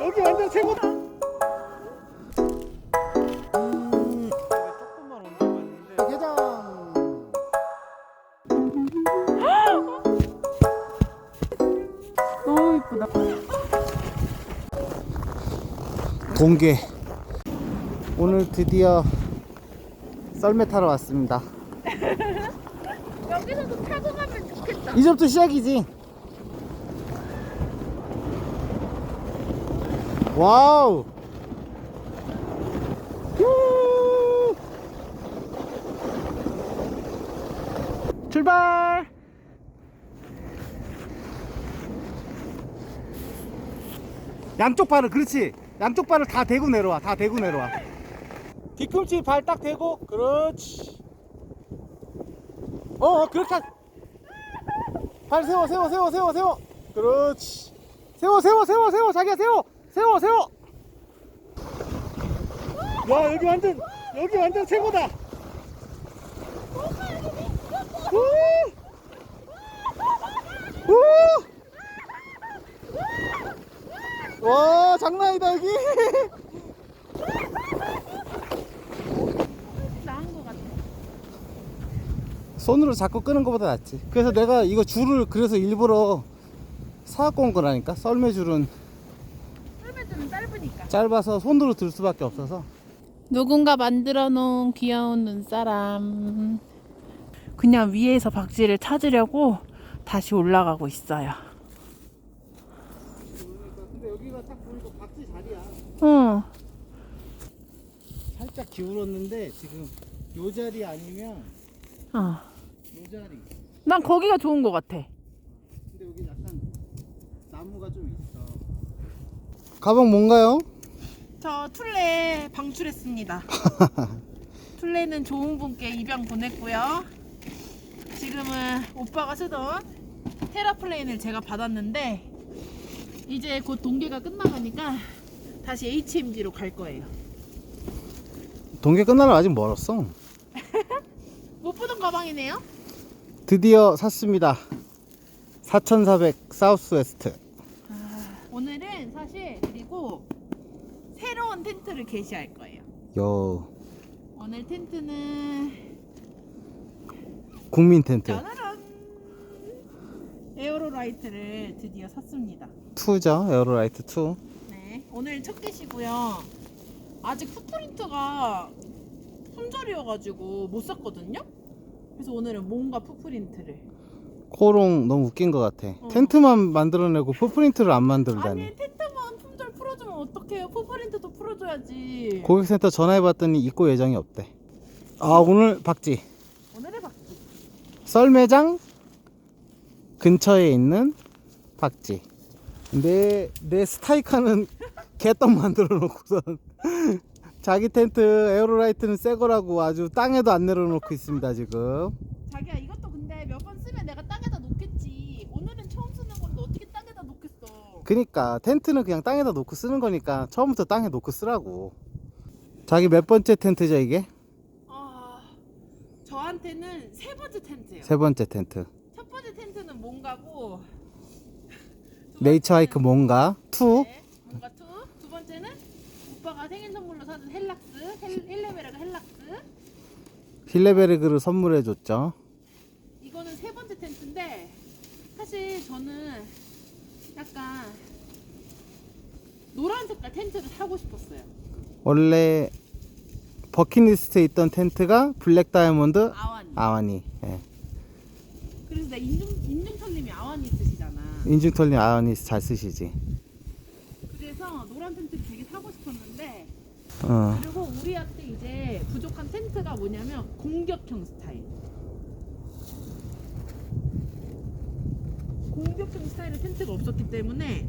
여기 완전 최고다. 게장. 너무 이쁘다. 동계. 오늘 드디어 썰매 타러 왔습니다. 여기서도 타고 가면 좋겠다. 이제부터 시작이지. 와우. 후. 출발. 양쪽 발을 그렇지. 양쪽 발을 다 대고 내려와. 다 대고 내려와. 뒤꿈치 발 딱 대고 그렇지. 어, 어 그렇게 하- 발 세워 세워 세워 세워 세워 그렇지 세워 세워 세워 세워 자기야 세워 세워 세워 와 여기 완전 여기 완전 최고다. 우! 우! 와 장난 아니다 여기 나은 것 같아. 손으로 자꾸 끄는 것보다 낫지 그래서 내가 이거 줄을 그래서 일부러 사갖고 온 거라니까 썰매 줄은 썰매들은 짧아서 손으로 들 수밖에 없어서 누군가 만들어 놓은 귀여운 눈사람. 그냥 위에서 박쥐를 찾으려고 다시 올라가고 있어요. 근데 여기가 딱 보니까 박쥐 자리야 응. 살짝 기울었는데 지금 요 자리 아니면 어. 요 자리 난 거기가 좋은 것 같아. 근데 여기 약간 나무가 좀 있어 가방 뭔가요? 저 툴레 방출했습니다. 툴레는 좋은 분께 입양 보냈고요. 지금은 오빠가 쓰던 테라플레인을 제가 받았는데 이제 곧 동계가 끝나가니까 다시 HMG로 갈 거예요. 동계 끝나려 아직 멀었어 못 보던 가방이네요. 드디어 샀습니다 4400 사우스 웨스트 오늘은 사실 새로운 텐트를 게시할 거예요. 요 오늘 텐트는 국민 텐트 짜라란 에어로라이트를 드디어 샀습니다. 2죠 에어로라이트 2 네, 오늘 첫 개시고요. 아직 푸프린트가 품절이어가지고 못 샀거든요. 그래서 오늘은 뭔가 푸프린트를. 코롱 너무 웃긴 것 같아 어. 텐트만 만들어내고 풋프린트를 안 만들다니 아니 텐트만 품절 풀어주면 어떡해요? 풀어줘야지. 고객센터 전화해봤더니 입고 예정이 없대 아 오늘 박지 오늘의 박쥐. 썰매장 근처에 있는 박지. 내, 내 스타이카는 개떡 만들어 놓고선 자기 텐트 에어로라이트는 새 거라고 아주 땅에도 안 내려놓고 있습니다 지금 자기야 이것도 근데 몇 번 쓰면 내가 땅에다 놓겠지. 오늘은 처음 쓰는 건데 어떻게 땅에다 놓겠어? 그니까 텐트는 그냥 땅에다 놓고 쓰는 거니까 처음부터 땅에 놓고 쓰라고 자기 몇 번째 텐트죠 이게? 아 저한테는 세 번째 텐트예요. 세 번째 텐트 첫 번째 텐트는 뭔가고 두 네이처 하이크 뭔가 2 네, 뭔가 투. 두 번째는 오빠가 생일 선물로 사준 헬락스, 헬, 헬레베르가 헬락스. 힐레베르그를 선물해 줬죠 이거는 세 번째 텐트인데 사실 저는 약간 노란 색깔 텐트를 사고 싶었어요. 원래 버킷리스트에 있던 텐트가 블랙 다이아몬드 아완. 아와니 예. 그래서 나 인중 인중철님이 아완이 있으시잖아. 인중털님 아와니 잘 쓰시지 그래서 노란 텐트를 되게 사고 싶었는데 어. 그리고 우리한테 이제 부족한 텐트가 뭐냐면 공격형 스타일. 공격형 스타일의 텐트가 없었기 때문에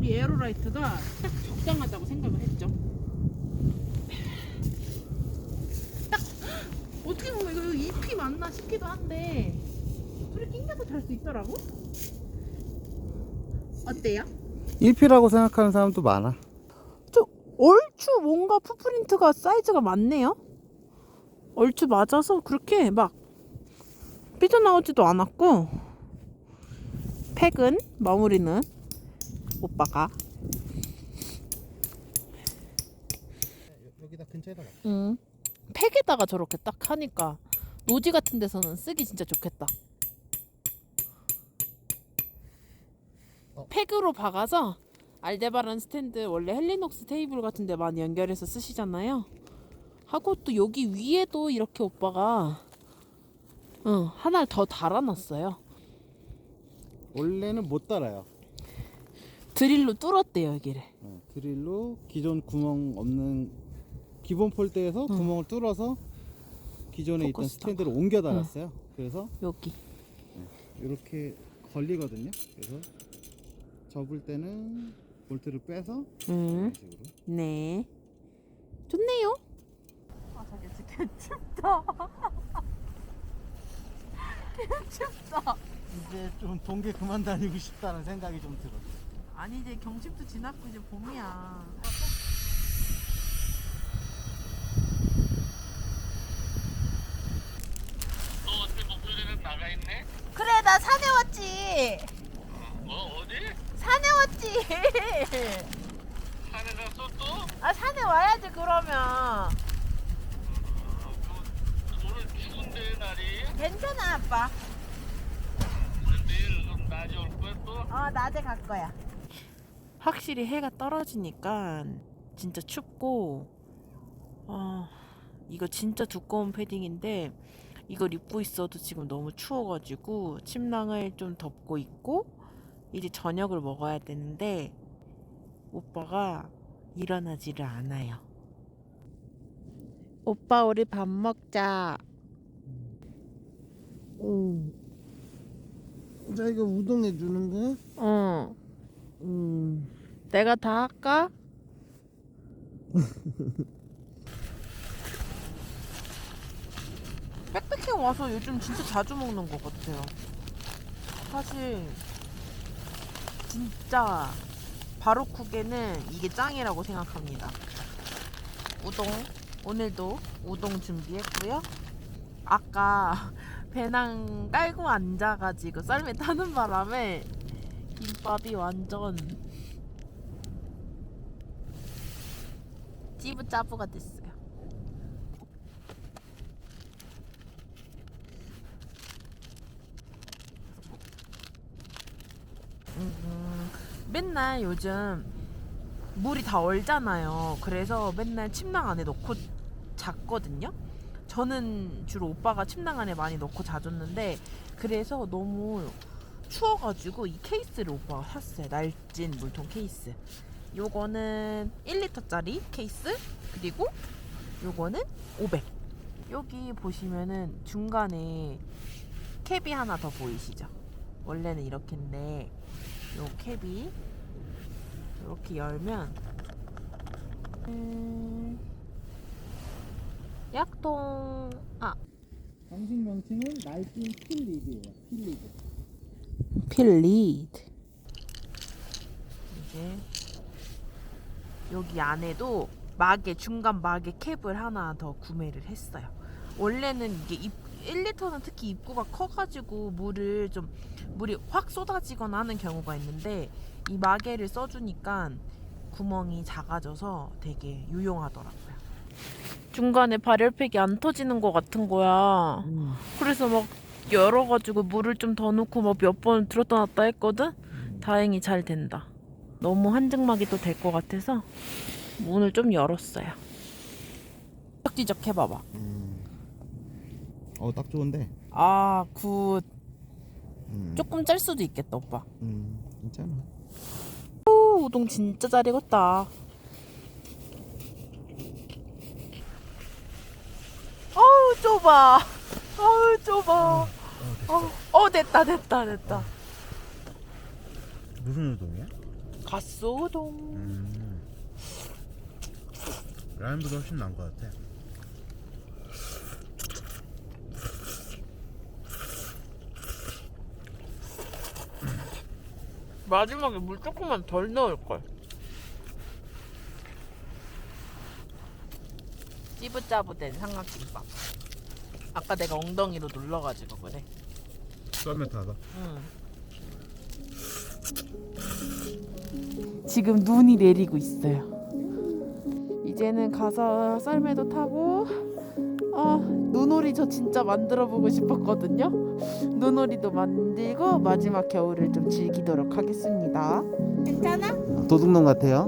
이 에어로라이트가 딱 적당하다고 생각을 했죠. 딱 어떻게 보면 이거 잎이 맞나 싶기도 한데 둘이 낑겨서 잘 수 있더라고. 어때요? 1피라고 생각하는 사람도 많아 저 얼추 뭔가 푸프린트가 사이즈가 많네요. 얼추 맞아서 그렇게 막 삐져나오지도 않았고 팩은 마무리는 오빠가. 여기다 근처에다 놔. 응. 팩에다가 저렇게 딱 하니까 노지 같은 데서는 쓰기 진짜 좋겠다. 어. 팩으로 박아서 알데바란 스탠드 원래 헬리녹스 테이블 같은 데 많이 연결해서 쓰시잖아요. 하고 또 여기 위에도 이렇게 오빠가 응, 하나를 더 달아놨어요. 원래는 못 달아요. 드릴로 뚫었대요, 여기를. 어, 드릴로 기존 구멍 없는 기본 폴대에서 응. 구멍을 뚫어서 기존에 있던 포커스다가. 스탠드를 옮겨 달았어요. 그래서 여기. 이렇게 걸리거든요. 그래서 접을 때는 볼트를 빼서 응. 이런 식으로. 네. 좋네요. 아, 저기 진짜 춥다. 춥다. 이제 좀 동계 그만 다니고 싶다는 생각이 좀 들어. 아니 이제 경칩도 지났고 이제 봄이야. 너 어떻게 목요일에는 나가 있네? 그래 나 산에 왔지. 뭐 어디? 산에 왔지. 산에 갔어 또? 아 산에 와야지 그러면. 어, 그, 오늘 추운데 날이? 괜찮아 아빠. 내일 좀 낮이 올 거야 또? 어 낮에 갈 거야. 확실히 해가 떨어지니까 진짜 춥고 어 이거 진짜 두꺼운 패딩인데 이걸 입고 있어도 지금 너무 추워가지고 침낭을 좀 덮고 있고 이제 저녁을 먹어야 되는데 오빠가 일어나지를 않아요. 오빠 우리 밥 먹자. 응. 자 이거 우동해 주는 거야? 어. 음. 내가 다 할까? 백패킹 와서 요즘 진짜 자주 먹는 것 같아요. 사실 진짜 바로쿡에는 이게 짱이라고 생각합니다. 우동 오늘도 우동 준비했고요. 아까 배낭 깔고 앉아가지고 썰매 타는 바람에 김밥이 완전 찌부짜부가 됐어요. 음, 맨날 요즘 물이 다 얼잖아요. 그래서 맨날 침낭 안에 넣고 잤거든요. 저는 주로 오빠가 침낭 안에 많이 넣고 자줬는데 그래서 너무 추워가지고 이 케이스를 오빠가 샀어요. 날진 물통 케이스. 요거는 1리터짜리 케이스 그리고 요거는 500. 여기 보시면은 중간에 캡이 하나 더 보이시죠? 원래는 이렇게인데 요 캡이 이렇게 열면 음, 약통 아 정식 명칭은 날진 필리드예요. 필리드. 필리드 이제 여기 안에도 막에 중간 막에 캡을 하나 더 구매를 했어요. 원래는 이게 입, 1리터는 특히 입구가 커가지고 물을 좀 물이 확 쏟아지거나 하는 경우가 있는데 이 마개를 써주니까 구멍이 작아져서 되게 유용하더라고요. 중간에 발열팩이 안 터지는 것 같은 거야. 그래서 막 열어가지고 물을 좀 더 넣고 막 몇 번 들었다 놨다 했거든. 다행히 잘 된다. 너무 한증막이 또 될 것 같아서 문을 좀 열었어요. 찌적찌적 해봐봐. 어딱 좋은데. 아, 굿. 음. 조금 짤 수도 있겠다, 오빠. 음 괜찮아. 오, 우동 진짜 잘 익었다. 어우, 좁아. 어우, 좁아. 어, 어, 됐다, 됐다, 됐다. 무슨 우동이야? 가스 우동. 음. 라면보다 훨씬 나은 것 같아. 마지막에 물 조금만 덜 넣을 걸. 찌부짜부된 삼각김밥. 아까 내가 엉덩이로 눌러가지고 그래. 썰매 타서. 응. 지금 눈이 내리고 있어요. 이제는 가서 썰매도 타고 아 눈오리 저 진짜 만들어 보고 싶었거든요. 눈오리도 만들고 마지막 겨울을 좀 즐기도록 하겠습니다. 괜찮아? 도둑놈 같아요.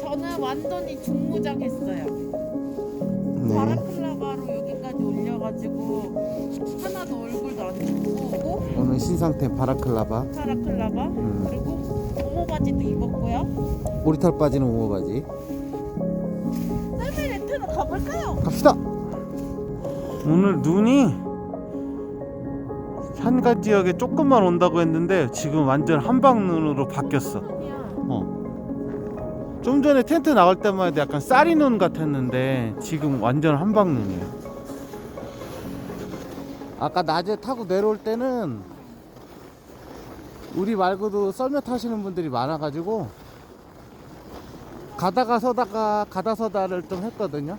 저는 완전히 중무장했어요. 네. 바라클라바로 여기까지 올려가지고 하나도 얼굴도 안 춥고 오늘 신상템 바라클라바. 바라클라바 음. 그리고 고무 바지도 입었고요. 오리털 빠지는 우모 바지. 썰매 렌트로 가볼까요? 갑시다. 오늘 눈이 산간 지역에 조금만 온다고 했는데 지금 완전 한방 눈으로 바뀌었어. 어. 좀 전에 텐트 나갈 때만 해도 약간 쌀이 눈 같았는데 지금 완전 한방 눈이에요. 아까 낮에 타고 내려올 때는 우리 말고도 썰매 타시는 분들이 많아가지고 가다가 서다가 가다 서다를 좀 했거든요.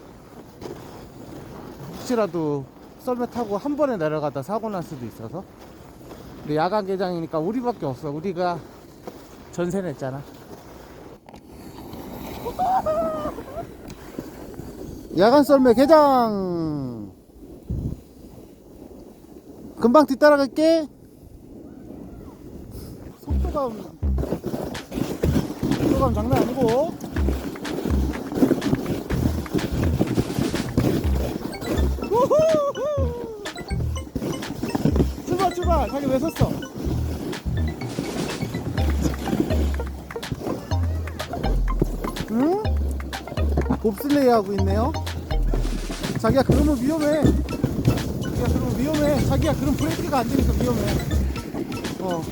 혹시라도 썰매 타고 한 번에 내려가다 사고 날 수도 있어서. 근데 야간 개장이니까 우리밖에 없어. 우리가 전세 냈잖아. 야간 썰매 개장. 금방 뒤따라갈게. 속도감 속도감 장난 아니고. 우후후. 출발 출발. 자기 왜 섰어? 응? 봅슬레이 하고 있네요. 자기야 그러면 위험해. 자기야 그러면 위험해. 자기야 그럼 브레이크가 안 되니까 위험해. 어.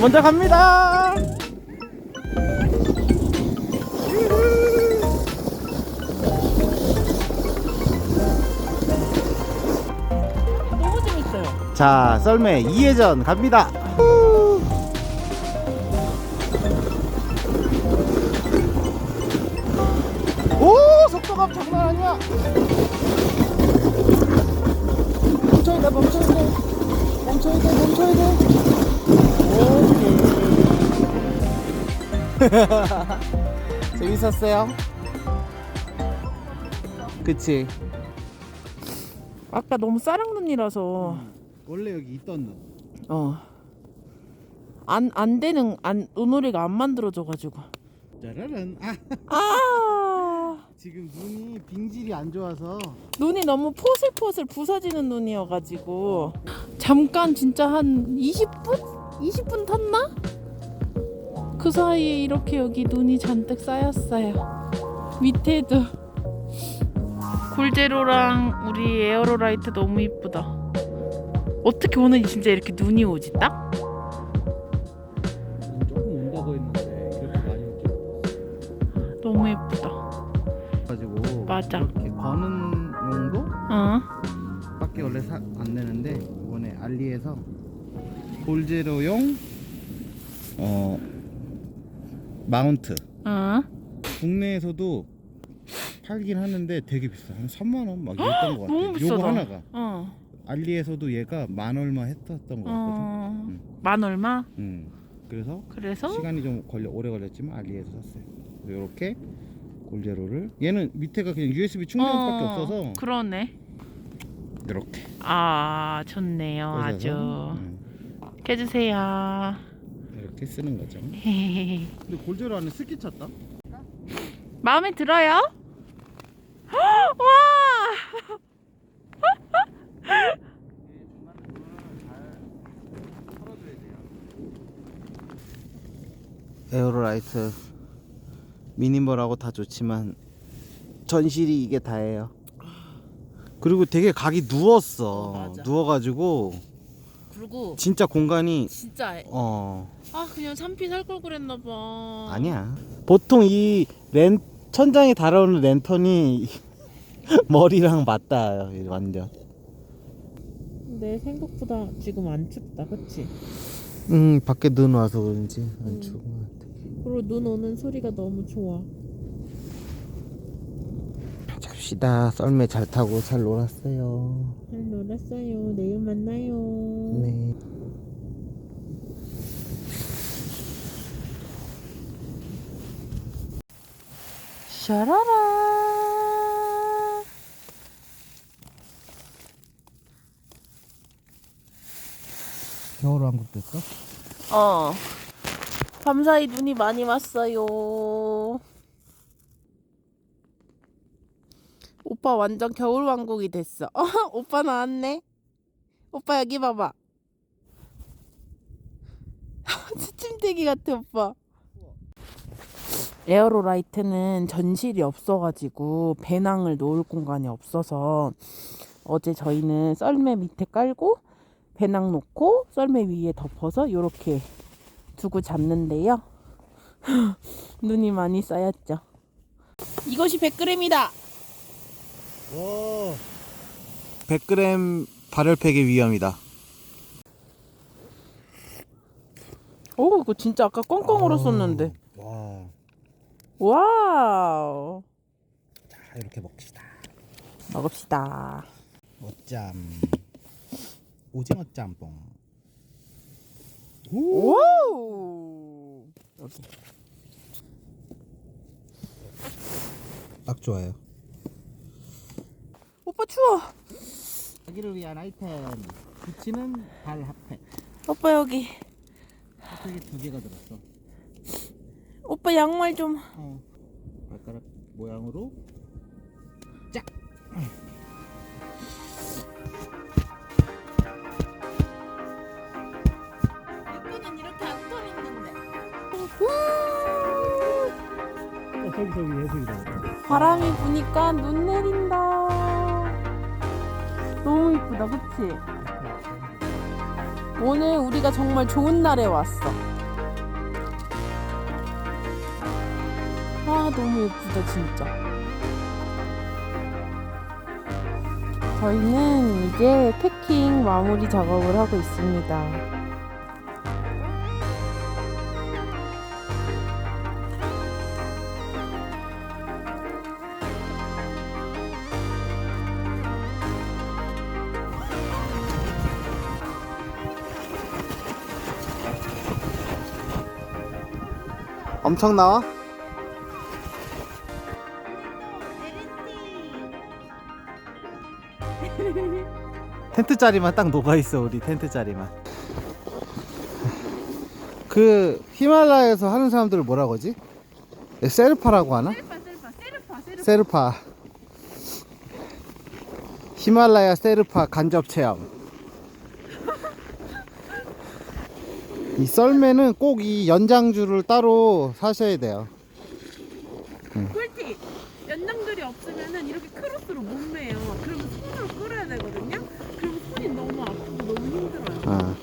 먼저 갑니다. 너무 재밌어요. 자, 썰매 2회전 갑니다. 오, 속도감 장난 아니야. 멈춰야 돼, 멈춰야 돼. 멈춰야 돼, 멈춰야 돼. 오케이. 재밌었어요? 그치. 아까 너무 싸랑눈이라서 원래 여기 있던 눈. 어. 안, 안 되는, 안, 눈오리가 안 만들어져가지고. 짜라란. 아, 아! 지금 눈이 빙질이 안 좋아서 눈이 너무 포슬포슬 부서지는 눈이어가지고. 잠깐 진짜 한 20분? 20분 탔나? 그 사이에 이렇게 여기 눈이 잔뜩 쌓였어요. 밑에도. 골제로랑 우리 에어로라이트 너무 이쁘다. 어떻게 오늘 진짜 이렇게 눈이 오지 딱? 맞아. 이렇게 거는 용도 어? 밖에 원래 사, 안 내는데 이번에 알리에서 골제로용 어 마운트 어? 국내에서도 팔긴 하는데 되게 비싸 한 3만 원막 이랬던 것 같아 너무 비싸다. 요거 하나가 어. 알리에서도 얘가 만 얼마 했었던 것 같거든 어. 응. 만 얼마? 음. 그래서 그래서 시간이 좀 걸려 오래 걸렸지만 알리에서 샀어요. 이렇게 골제로를 얘는 밑에가 그냥 USB 충전밖에 어, 없어서 그러네. 이렇게 아 좋네요 꽂아서, 아주. 음, 해주세요. 이렇게 쓰는 거죠. 근데 골제로 안에 스키 찼다. 마음에 들어요? 와! 에어로라이트 미니멀하고 다 좋지만 전실이 이게 다예요. 그리고 되게 각이 누웠어. 어, 맞아. 누워가지고 그리고 진짜 공간이 진짜 어 아 그냥 산피 살 걸 그랬나 봐. 아니야. 보통 이 랜 천장에 달아오는 랜턴이 머리랑 맞닿아요. 완전. 근데 생각보다 지금 안 춥다, 그렇지? 음 밖에 눈 와서 그런지 안 음. 것 같아. 그리고 눈 오는 소리가 너무 좋아. 갑시다. 썰매 잘 타고 잘 놀았어요. 잘 놀았어요. 내일 만나요. 네. 샤라라. 겨울왕국 됐어? 어. 밤사이 눈이 많이 왔어요. 오빠 완전 겨울왕국이 됐어. 어, 오빠 나왔네. 오빠 여기 봐봐. 스침대기 같아 오빠. 에어로라이트는 전실이 없어가지고 배낭을 놓을 공간이 없어서 어제 저희는 썰매 밑에 깔고 배낭 놓고 썰매 위에 덮어서 이렇게 두고 잤는데요. 눈이 많이 쌓였죠. 이것이 100g이다. 와. 100g 발열팩의 위험이다. 오, 이거 진짜 아까 꽁꽁 얼었었는데. 와. 와우. 자, 이렇게 먹읍시다. 먹읍시다. 어짬. 오징어 짬뽕. 오. 여기. 딱 좋아요. 오빠 추워. 자기를 위한 아이템. 비치는 발 핫팩. 오빠 여기. 핫팩이 두 개가 들었어. 오빠 양말 좀. 어. 발가락 모양으로 저기 예술이다. 바람이 부니까 눈 내린다. 너무 이쁘다, 그치? 오늘 우리가 정말 좋은 날에 왔어. 아, 너무 예쁘다, 진짜. 저희는 이제 패킹 마무리 작업을 하고 있습니다. 엄청 나와? 텐트 자리만 딱 녹아 있어 우리 텐트 자리만. 그 히말라야에서 하는 사람들을 뭐라고 하지? 세르파라고 하나? 셀파, 셀파, 셀파, 셀파. 세르파. 히말라야 세르파 간접 체험. 이 썰매는 꼭 이 연장줄을 따로 사셔야 돼요. 꿀팁! 연장들이 없으면은 이렇게 크로스로 못 매요. 그러면 손으로 끌어야 되거든요? 그러면 손이 너무 아프고 너무 힘들어요. 아.